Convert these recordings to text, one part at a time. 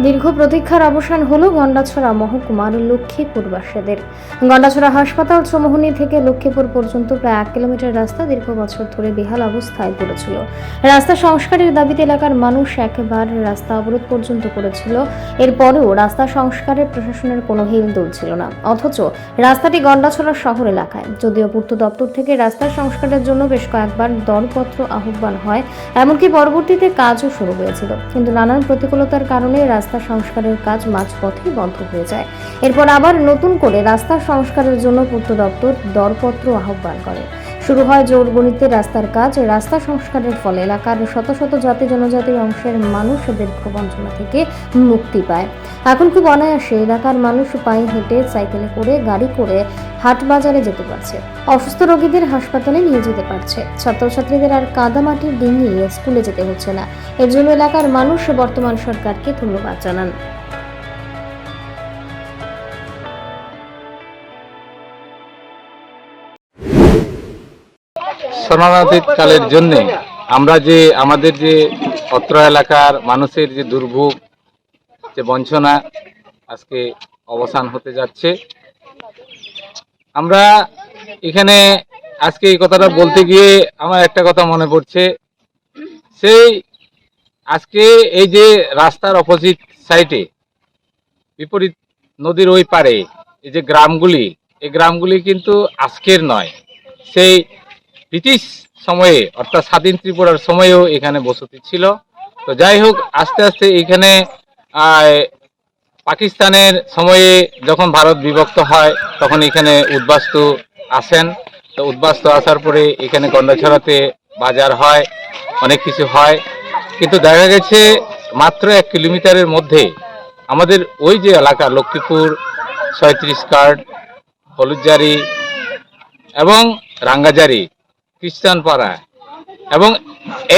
দীর্ঘ প্রতীক্ষার অবসান হলো গন্ডাছড়া মহকুমার লক্ষ্মীপুরবাসীদের গন্ডাছড়া হাসপাতাল চৌমোহনী থেকে লক্ষ্মীপুর পর্যন্ত প্রায় এক কিলোমিটার রাস্তা দীর্ঘ বছর ধরে বেহাল অবস্থায় পড়েছিল। রাস্তা সংস্কারের দাবিতে এলাকার মানুষ একবার রাস্তা অবরোধ পর্যন্ত করেছিল। এরপরেও রাস্তা সংস্কারের প্রশাসনের কোনো হিলদোল ছিল না। অথচ রাস্তাটি গন্ডাছড়া শহর এলাকায়। যদিও পূর্ত দপ্তর থেকে রাস্তা সংস্কারের জন্য বেশ কয়েকবার দরপত্র আহ্বান হয়, এমনকি পরবর্তীতে কাজও শুরু হয়েছিল। কিন্তু নানান প্রতিকূলতার কারণে রাস্তা সংস্কারের কাজ মাঝপথেই বন্ধ হয়ে যায়। এরপর আবার নতুন করে রাস্তা সংস্কারের জন্য পূর্ত দপ্তর দরপত্র আহ্বান করে। শুরু হয় জোর গণিতে রাস্তার কাজ। রাস্তা সংস্কারের ফলে এলাকার শত শত জাতি জনজাতির অংশের মানুষ দীর্ঘ বঞ্চনা থেকে মুক্তি পায়। এখন খুব অনায়াসে এলাকার মানুষ পায়ে হেঁটে সাইকেলে করে, গাড়ি করে হাট বাজারে যেতে পারছে। অসুস্থ রোগীদের হাসপাতালে নিয়ে যেতে পারছে। ছাত্রছাত্রীদের আর কাদামাটির ডিঙিয়ে স্কুলে যেতে হচ্ছে না। এর জন্য এলাকার মানুষ বর্তমান সরকারকে ধন্যবাদ জানান। কালের জন্য আমরা যে আমাদের যে অত্র এলাকার মানুষের যে দুর্ভোগ, যে বঞ্চনা আজকে অবসান হতে যাচ্ছে। আমরা এখানে আজকে এই কথাটা বলতে গিয়ে আমার একটা কথা মনে পড়ছে। সেই আজকে এই যে রাস্তার অপোজিট সাইডে বিপরীত নদীর ওই পারে এই যে গ্রামগুলি, এই গ্রামগুলি কিন্তু আজকের নয়, সেই ব্রিটিশ সময়ে, অর্থাৎ স্বাধীন ত্রিপুরার সময়েও এখানে বসতি ছিল। তো যাই হোক, আস্তে আস্তে এখানে পাকিস্তানের সময়ে যখন ভারত বিভক্ত হয়, তখন এখানে উদ্বাস্তু আসেন। তো উদ্বাস্তু আসার পরে এখানে গন্ডাছড়াতে বাজার হয়, অনেক কিছু হয়। কিন্তু দেখা গেছে, মাত্র এক কিলোমিটারের মধ্যে আমাদের ওই যে এলাকা, লক্ষ্মীপুর, ছয়ত্রিশ কার্ড হলুদজারি এবং রাঙ্গাজারি খ্রিস্টানপাড়া এবং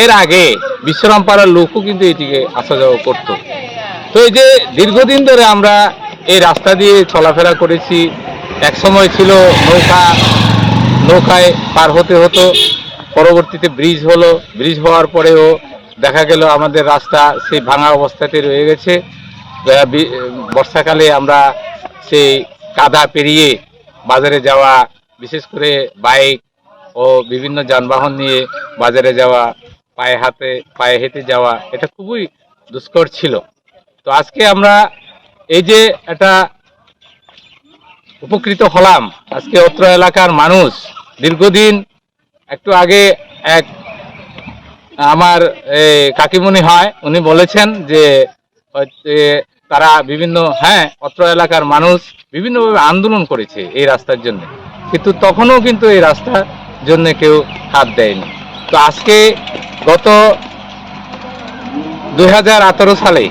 এর আগে বিশ্রাম পাড়ার লোকও কিন্তু এটিকে আসা যাওয়া করত। তো এই যে দীর্ঘদিন ধরে আমরা এই রাস্তা দিয়ে চলাফেরা করেছি এক সময় ছিল নৌকা, নৌকায় পার হতে হতো, পরবর্তীতে ব্রিজ হলো, ব্রিজ হওয়ার পরেও দেখা গেল আমাদের রাস্তা সেই ভাঙা অবস্থাতে রয়ে গেছে। বর্ষাকালে আমরা সেই কাদা পেরিয়ে বাজারে যাওয়া, বিশেষ করে বাইক ও বিভিন্ন যানবাহন নিয়ে বাজারে যাওয়া পায়ে হাতে পায়ে হেঁটে যাওয়া এটা খুবই দুষ্কর ছিল। তো আজকে আমরা এই যে এটা উপকৃত হলাম আজকে অত্র এলাকার মানুষ দীর্ঘদিন একটু আগে এক আমার এ, কাকিমুনি হয় উনি বলেছেন যে তারা বিভিন্ন হ্যাঁ অত্র এলাকার মানুষ বিভিন্নভাবে আন্দোলন করেছে এই রাস্তার জন্য। কিন্তু তখনও কিন্তু এই রাস্তার জন্য কেউ হাত দেয়নি। তো আজকে গত দু হাজার আঠেরো সালে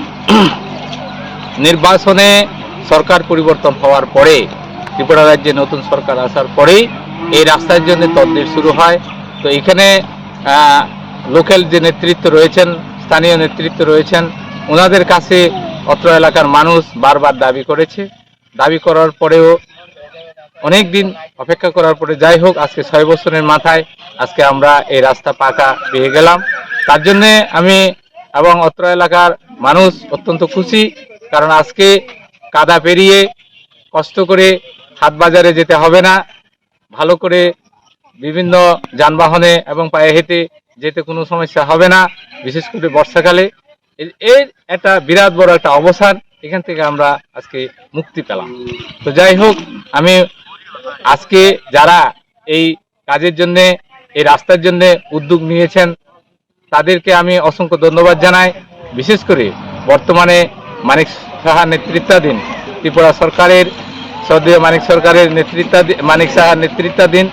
নির্বাচনে সরকার পরিবর্তন হওয়ার পরে ত্রিপুরা রাজ্যে নতুন সরকার আসার পরেই এই রাস্তার জন্য তদবির শুরু হয়। তো এখানে লোকাল যে নেতৃত্ব রয়েছেন, স্থানীয় নেতৃত্ব রয়েছেন, ওনাদের কাছে অত্র এলাকার মানুষ বারবার দাবি করেছে। দাবি করার পরেও অনেক দিন অপেক্ষা করার পরে যাই হোক, আজকে ছয় বছরের মাথায় আজকে আমরা এই রাস্তা পাকা পেয়ে গেলাম। তার জন্যে আমি এবং অত্র এলাকার মানুষ অত্যন্ত খুশি, কারণ আজকে কাদা পেরিয়ে কষ্ট করে হাট বাজারে যেতে হবে না। ভালো করে বিভিন্ন যানবাহনে এবং পায়ে হেঁটে যেতে কোনো সমস্যা হবে না, বিশেষ করে বর্ষাকালে। এর একটা বিরাট বড় একটা অবসান, এখান থেকে আমরা আজকে মুক্তি পেলাম। তো যাই হোক, আমি আজকে যারা এই কাজের জন্য, এই রাস্তার জন্য উদ্যোগ নিয়েছেন, তাদেরকে আমি অসংখ্য ধন্যবাদ জানাই। বিশেষ করে বর্তমানে মানিক সাহা নেতৃত্বাধীন ত্রিপুরা সরকারের সদীয় মানিক সরকারের নেতৃত্বাধীন, মানিক সাহার নেতৃত্বাধীন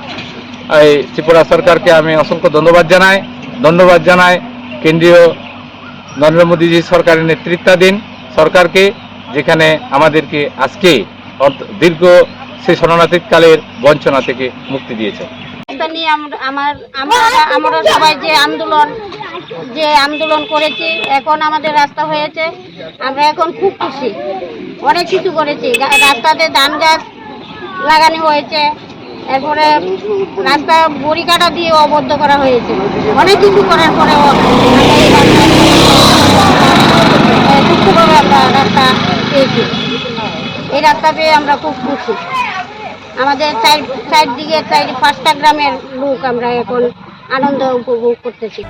এই ত্রিপুরা সরকারকে আমি অসংখ্য ধন্যবাদ জানাই। ধন্যবাদ জানাই কেন্দ্রীয় নরেন্দ্র মোদীজি সরকারের নেতৃত্বাধীন সরকারকে, যেখানে আমাদেরকে আজকে দীর্ঘ সেই শরণার্থীকালের বঞ্চনা থেকে মুক্তি দিয়েছে। নিয়ে আমরা আমার সবাই যে আন্দোলন যে আন্দোলন করেছি, এখন আমাদের রাস্তা হয়েছে। আমরা এখন খুব খুশি। অনেক কিছু করেছি। রাস্তাতে ধান গাছ লাগানো হয়েছে। এরপরে রাস্তা বড়ি কাটা দিয়ে অবদ্ধ করা হয়েছে। অনেক কিছু করার খুব সুস্থভাবে আমরা রাস্তা পেয়েছি। এই রাস্তা পেয়ে আমরা খুব খুশি। আমাদের সাইড সাইড দিকে সাইড পাঁচটা গ্রামের লোক আমরা এখন আনন্দ উপভোগ করতেছি।